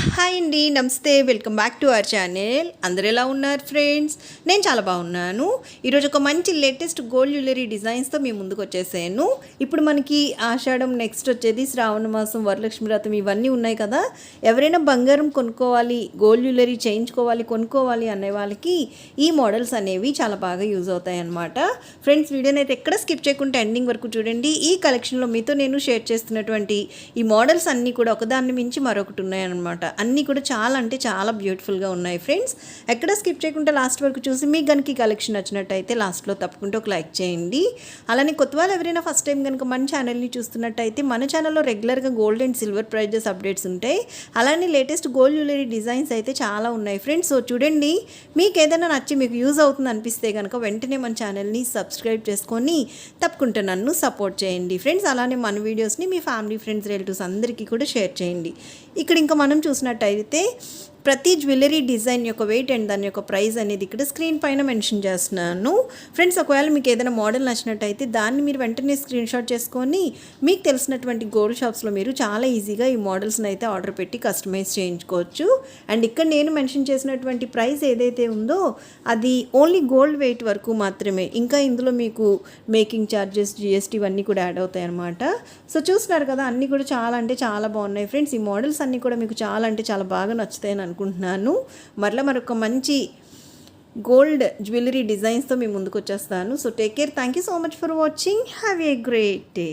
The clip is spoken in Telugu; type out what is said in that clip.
హాయ్ అండి namaste welcome back to our channel. అందరు ఎలా ఉన్నారు ఫ్రెండ్స్? నేను చాలా బాగున్నాను. ఈరోజు ఒక మంచి లేటెస్ట్ గోల్డ్ జ్యువెలరీ డిజైన్స్తో మీ ముందుకు వచ్చేసాను. ఇప్పుడు మనకి ఆషాఢం నెక్స్ట్ వచ్చేది శ్రావణ మాసం వరలక్ష్మి వ్రతం ఇవన్నీ ఉన్నాయి కదా. ఎవరైనా బంగారం కొనుక్కోవాలి గోల్డ్ జ్యువెలరీ చేయించుకోవాలి కొనుక్కోవాలి అనే వాళ్ళకి ఈ మోడల్స్ అనేవి చాలా బాగా యూజ్ అవుతాయి అన్నమాట. ఫ్రెండ్స్ వీడియోని అయితే ఎక్కడ స్కిప్ చేయకుండా ఎండింగ్ వరకు చూడండి. ఈ కలెక్షన్లో మీతో నేను షేర్ చేస్తున్నటువంటి ఈ మోడల్స్ అన్నీ కూడా ఒకదాన్ని మించి మరొకటి ఉన్నాయన్నమాట. అన్నీ కూడా చాలా అంటే చాలా బ్యూటిఫుల్గా ఉన్నాయి ఫ్రెండ్స్. ఎక్కడ స్కిప్ చేయకుండా లాస్ట్ వరకు చూసి మీకు కనుక కలెక్షన్ నచ్చినట్టయితే లాస్ట్లో తప్పకుండా ఒక లైక్ చేయండి. అలానే కొత్త వాళ్ళు ఎవరైనా ఫస్ట్ టైం కనుక మన ఛానల్ని చూస్తున్నట్టయితే మన ఛానల్లో రెగ్యులర్గా gold and silver prices updates ఉంటాయి. అలానే లేటెస్ట్ గోల్డ్ జ్యువెలరీ డిజైన్స్ అయితే చాలా ఉన్నాయి ఫ్రెండ్స్. సో చూడండి మీకు ఏదైనా నచ్చి మీకు యూజ్ అవుతుంది అనిపిస్తే కనుక వెంటనే మన ఛానల్ని సబ్స్క్రైబ్ చేసుకొని తప్పకుండా నన్ను సపోర్ట్ చేయండి ఫ్రెండ్స్. అలానే మన వీడియోస్ని మీ ఫ్యామిలీ ఫ్రెండ్స్ రిలేటివ్స్ అందరికీ కూడా షేర్ చేయండి. ఇక్కడ ఇంకా మనం చూసినట్టయితే ప్రతి జ్యువెలరీ డిజైన్ యొక్క వెయిట్ అండ్ దాని యొక్క ప్రైస్ అనేది ఇక్కడ స్క్రీన్ పైన మెన్షన్ చేస్తున్నాను. ఫ్రెండ్స్ ఒకవేళ మీకు ఏదైనా మోడల్ నచ్చినట్టయితే దాన్ని మీరు వెంటనే స్క్రీన్ షాట్ చేసుకొని మీకు తెలిసినటువంటి గోల్డ్ షాప్స్లో మీరు చాలా ఈజీగా ఈ మోడల్స్ని అయితే ఆర్డర్ పెట్టి కస్టమైజ్ చేయించుకోవచ్చు. అండ్ ఇక్కడ నేను మెన్షన్ చేసినటువంటి ప్రైస్ ఏదైతే ఉందో అది ఓన్లీ గోల్డ్ వెయిట్ వరకు మాత్రమే. ఇంకా ఇందులో మీకు మేకింగ్ ఛార్జెస్ జిఎస్టీ ఇవన్నీ కూడా యాడ్ అవుతాయి అనమాట సో చూస్తున్నారు కదా అన్నీ కూడా చాలా అంటే చాలా బాగున్నాయి. ఫ్రెండ్స్ ఈ మోడల్స్ అన్నీ కూడా మీకు చాలా అంటే చాలా బాగా నచ్చుతాయని అనుకుంటున్నాను. మరలా మరొక మంచి గోల్డ్ జ్యువెలరీ డిజైన్స్తో మీ ముందుకు వచ్చేస్తాను so take care. Thank you so much for watching. Have a great day.